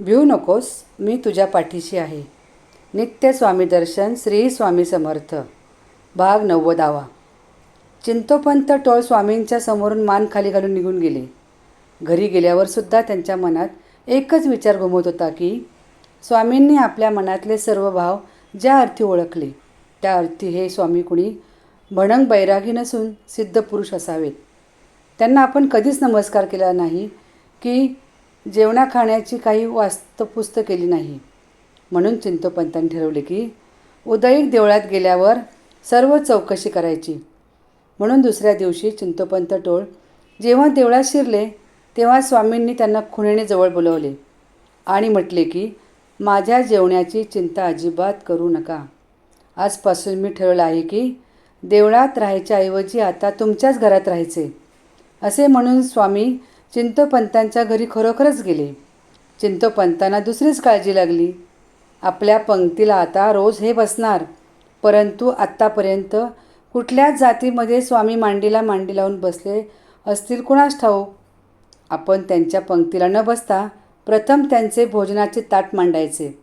भिऊ नकोस मी तुझ्या पाठीशी आहे. नित्य स्वामी दर्शन श्री स्वामी समर्थ. भाग नव्वदावा. चिंतोपंत टोळ स्वामींच्या समोरून मान खाली घालून निघून गेले. घरी गेल्यावर सुद्धा त्यांच्या मनात एकच विचार घुमत होता की स्वामींनी आपल्या मनातले सर्व भाव ज्या अर्थी ओळखले त्या अर्थी हे स्वामी कुणी भणंग बैरागी नसून सिद्ध पुरुष असावेत. त्यांना आपण कधीच नमस्कार केला नाही की जेवणा खाण्याची काही वास्तपुस्त केली नाही. म्हणून चिंतोपंतांनी ठरवले की उदयीक देवळात गेल्यावर सर्व चौकशी करायची. म्हणून दुसऱ्या दिवशी चिंतोपंत टोळ जेव्हा देवळात शिरले तेव्हा स्वामींनी त्यांना खुणेने जवळ बोलवले आणि म्हटले की माझ्या जेवण्याची चिंता अजिबात करू नका. आजपासून मी ठरवलं आहे की देवळात राहायच्या ऐवजी आता तुमच्याच घरात राहायचे. असे म्हणून स्वामी चिंतोपंतांच्या घरी खरोखरच गेले. चिंतोपंतांना दुसरीच काळजी लागली. आपल्या पंक्तीला आता रोज हे बसणार. परंतु आत्तापर्यंत कुठल्याच जातीमध्ये स्वामी मांडीला मांडी लावून बसले असतील कुणास ठाऊक? आपण त्यांच्या पंक्तीला न बसता प्रथम त्यांचे भोजनाचे ताट मांडायचे.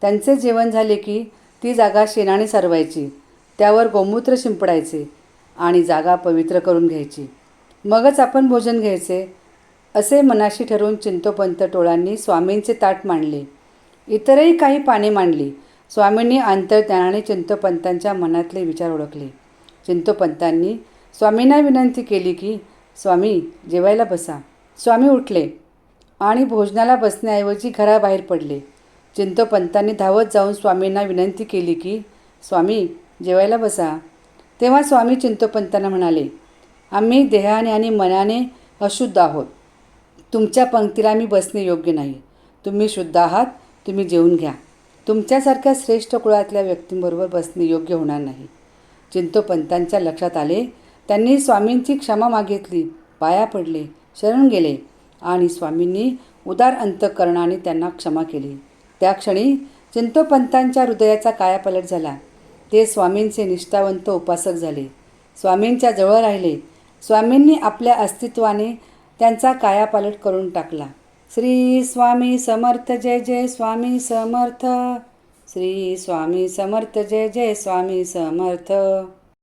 त्यांचे जेवण झाले की ती जागा शेणाने सरवायची. त्यावर गोमूत्र शिंपडायचे आणि जागा पवित्र करून घ्यायची. मगच आपण भोजन घ्यायचे. असे मनाशी ठरवून चिंतोपंत टोळांनी स्वामींचे ताट मांडले. इतरही काही पाने मांडली. स्वामींनी अंतर्ज्ञानाने चिंतोपंतांच्या मनातले विचार ओळखले. चिंतोपंतांनी स्वामींना विनंती केली की स्वामी जेवायला बसा. स्वामी उठले आणि भोजनाला बसण्याऐवजी घराबाहेर पडले. चिंतोपंतांनी धावत जाऊन स्वामींना विनंती केली की स्वामी जेवायला बसा. तेव्हा स्वामी चिंतोपंतांना म्हणाले आम्ही देहाने आणि मनाने अशुद्ध आहोत. तुमच्या पंक्तीला मी बसणे योग्य नाही. तुम्ही शुद्ध आहात तुम्ही जेवून घ्या. तुमच्यासारख्या श्रेष्ठ कुळातल्या व्यक्तींबरोबर बसणे योग्य होणार नाही. चिंतोपंतांच्या लक्षात आले त्यांनी स्वामींची क्षमा मागितली पाया पडले शरण गेले आणि स्वामींनी उदार अंतकरणाने त्यांना क्षमा केली. त्या क्षणी चिंतोपंतांच्या हृदयाचा कायापलट झाला. ते स्वामींचे निष्ठावंत उपासक झाले. स्वामींच्या जवळ राहिले. स्वामींनी आपल्या अस्तित्वाने त्यांचा कायापालट करून टाकला. श्री स्वामी समर्थ जय जय स्वामी समर्थ. श्री स्वामी समर्थ जय जय स्वामी समर्थ.